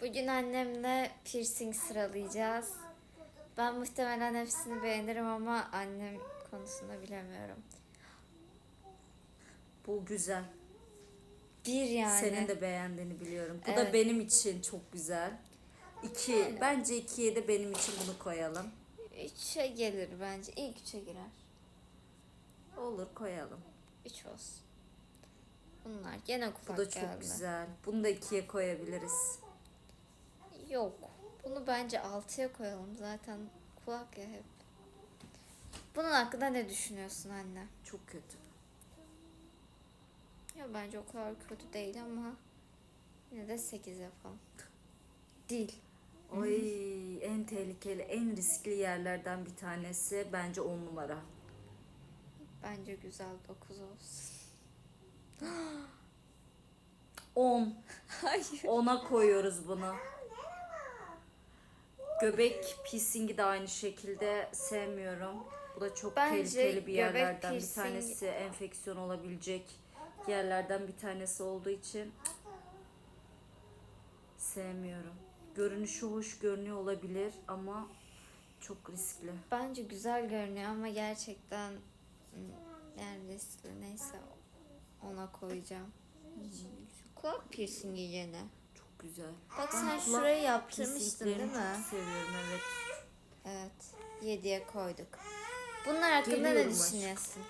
Bugün annemle piercing sıralayacağız. Ben muhtemelen hepsini beğenirim ama annem konusunda bilemiyorum. Bu güzel. Bir yani. Senin de beğendiğini biliyorum. Bu Evet. da benim için çok güzel. İki. Bence ikiye de benim için bunu koyalım. Üçe gelir bence. İlk üçe girer. Olur koyalım. Üç olsun. Bunlar gene Bu kulak da çok geldi. güzel. Bunu da ikiye koyabiliriz. Yok. Bunu bence altıya koyalım. Zaten kulak ya hep. Bunun hakkında ne düşünüyorsun anne? Çok kötü. Ya bence o kadar kötü değil ama yine de 8 yapalım. Dil. Oy en tehlikeli, en riskli yerlerden bir tanesi bence on numara. Bence güzel 9 olsun. 10. Hayır. 10'a koyuyoruz bunu. Göbek piercingi de aynı şekilde sevmiyorum. Bu da çok Bence tehlikeli bir yerlerden bir tanesi. Enfeksiyon olabilecek yerlerden bir tanesi olduğu için sevmiyorum. Görünüşü hoş görünüyor olabilir ama çok riskli. Bence güzel görünüyor ama gerçekten hmm, yani riskli neyse ona koyacağım. Kulak piercingi gene. Çok güzel. Bak sen şurayı yaptırmıştın değil mi? Çok seviyorum evet. Evet. 7'ye koyduk. Bunlar hakkında ne Geliyorum aşkım. düşünüyorsun?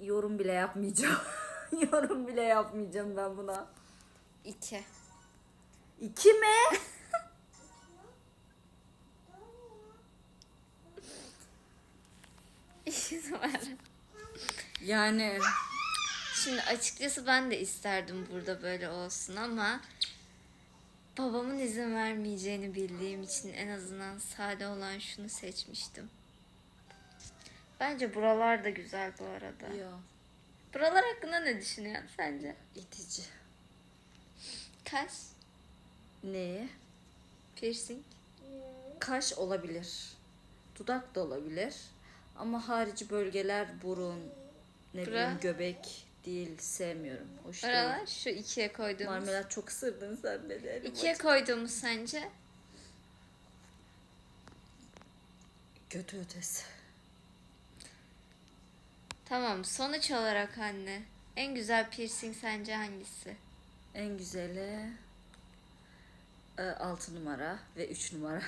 Yorum bile yapmayacağım. Yorum bile yapmayacağım ben buna. 2. İki mi? Yani Şimdi açıkçası ben de isterdim burada böyle olsun ama babamın izin vermeyeceğini bildiğim için en azından sade olan şunu seçmiştim. Bence buralar da güzel bu arada. ya Buralar hakkında ne düşünüyorsun sence? itici. Kaş, Neyi? piercing. Kaş olabilir. Dudak da olabilir. Ama harici bölgeler burun, ne Bura? bileyim göbek değil sevmiyorum. Hoş Oralar değil. şu ikiye koyduğumuz. Marmelat çok ısırdın sen beni. İkiye koyduğumuz sence? Kötü ötesi. Tamam sonuç olarak anne. En güzel piercing sence hangisi? En güzeli 6 numara ve 3 numara.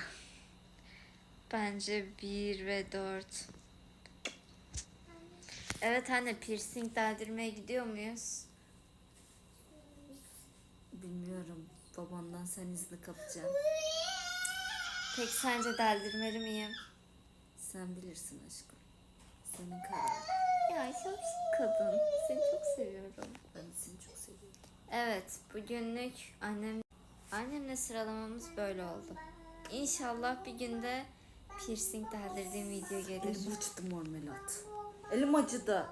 Bence 1 ve 4. Evet anne piercing deldirmeye gidiyor muyuz? Bilmiyorum. Babandan sen izni kapacaksın. Peki sence deldirmeli miyim? Sen bilirsin aşkım. Senin kararın. Ya şapşik kadın. Seni çok seviyorum. Ben de seni çok seviyorum. Evet bugünlük annem annemle sıralamamız böyle oldu. İnşallah bir günde piercing deldirdiğim video gelir. Elim acıdı marmelat. Elim acıdı.